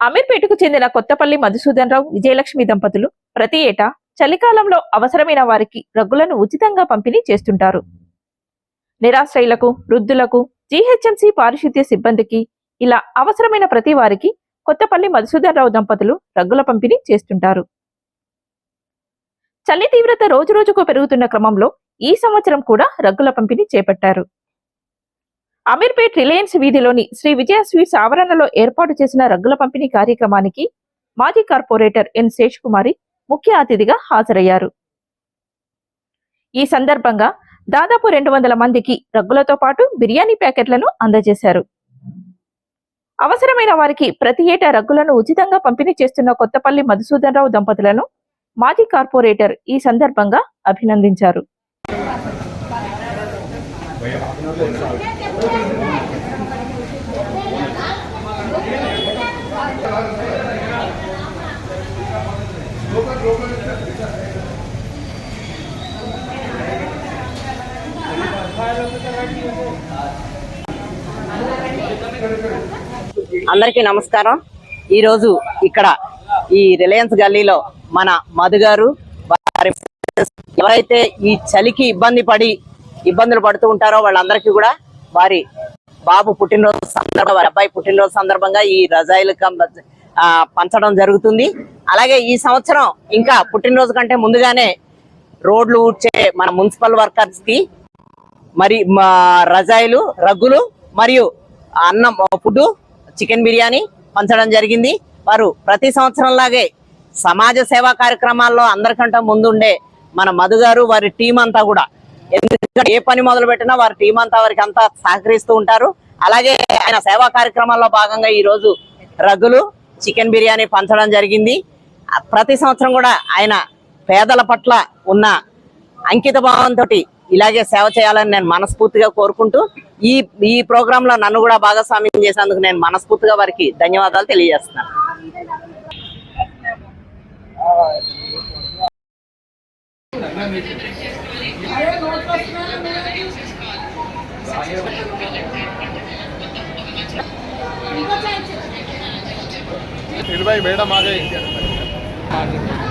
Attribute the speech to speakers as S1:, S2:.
S1: అమీర్పేటకు చెందిన కొత్తపల్లి మధుసూదన్ రావు విజయలక్ష్మి దంపతులు ప్రతి ఏటా చలికాలంలో అవసరమైన వారికి రగ్గులను ఉచితంగా పంపిణీ చేస్తుంటారు. నిరాశ్రయులకు వృద్ధులకు జీహెచ్ఎంసీ పారిశుద్ధ్య సిబ్బందికి ఇలా అవసరమైన ప్రతి వారికి కొత్తపల్లి మధుసూదన్ రావు దంపతులు రగ్గుల పంపిణీ చేస్తుంటారు. చలి తీవ్రత రోజురోజుకు పెరుగుతున్న క్రమంలో ఈ సంవత్సరం కూడా రగ్గుల పంపిణీ చేపట్టారు. అమీర్పేట్ రిలయన్స్ వీధిలోని శ్రీ విజయ స్వీట్స్ ఆవరణలో ఏర్పాటు చేసిన రగ్గుల పంపిణీ కార్యక్రమానికి మాజీ కార్పొరేటర్ ఎన్ శేష్ కుమారి ముఖ్య అతిథిగా హాజరయ్యారు. ఈ సందర్భంగా దాదాపు రెండు వందల మందికి రగ్గులతో పాటు బిర్యానీ ప్యాకెట్లను అందజేశారు. అవసరమైన వారికి ప్రతి ఏటా రగ్గులను ఉచితంగా పంపిణీ చేస్తున్న కొత్తపల్లి మధుసూదన్ రావు దంపతులను మాజీ కార్పొరేటర్ ఈ సందర్భంగా అభినందించారు.
S2: అందరికీ నమస్కారం. ఈరోజు ఇక్కడ ఈ రిలయన్స్ గల్లీలో మన మధు గారు వారి ఎవరైతే ఈ చలికి ఇబ్బంది పడి ఇబ్బందులు పడుతూ ఉంటారో వాళ్ళందరికీ కూడా వారి బాబు పుట్టినరోజు సందర్భంగా వారి అబ్బాయి పుట్టినరోజు సందర్భంగా ఈ రజాయిలు పంచడం జరుగుతుంది. అలాగే ఈ సంవత్సరం ఇంకా పుట్టినరోజు కంటే ముందుగానే రోడ్లు ఊడ్చే మన మున్సిపల్ వర్కర్స్కి మరి మా రజాయిలు రగ్గులు మరియు అన్నం ఫుడ్ చికెన్ బిర్యానీ పంచడం జరిగింది. వారు ప్రతి సంవత్సరం లాగే సమాజ సేవా కార్యక్రమాల్లో అందరికంటే ముందుండే మన మధు గారు వారి టీం అంతా కూడా ఎందుకంటే ఏ పని మొదలు పెట్టినా వారి టీం అంతా వారికి అంతా సహకరిస్తూ ఉంటారు. అలాగే ఆయన సేవా కార్యక్రమాల్లో భాగంగా ఈ రోజు రగులు చికెన్ బిర్యానీ పంచడం జరిగింది. ప్రతి సంవత్సరం కూడా ఆయన పేదల పట్ల ఉన్న అంకిత భావంతో ఇలాగే సేవ చేయాలని నేను మనస్ఫూర్తిగా కోరుకుంటూ ఈ ఈ ప్రోగ్రామ్లో నన్ను కూడా భాగస్వామ్యం చేసినందుకు నేను మనస్ఫూర్తిగా వారికి ధన్యవాదాలు తెలియజేస్తున్నాను.
S3: फिर ભાઈ મેડમ આ ગઈ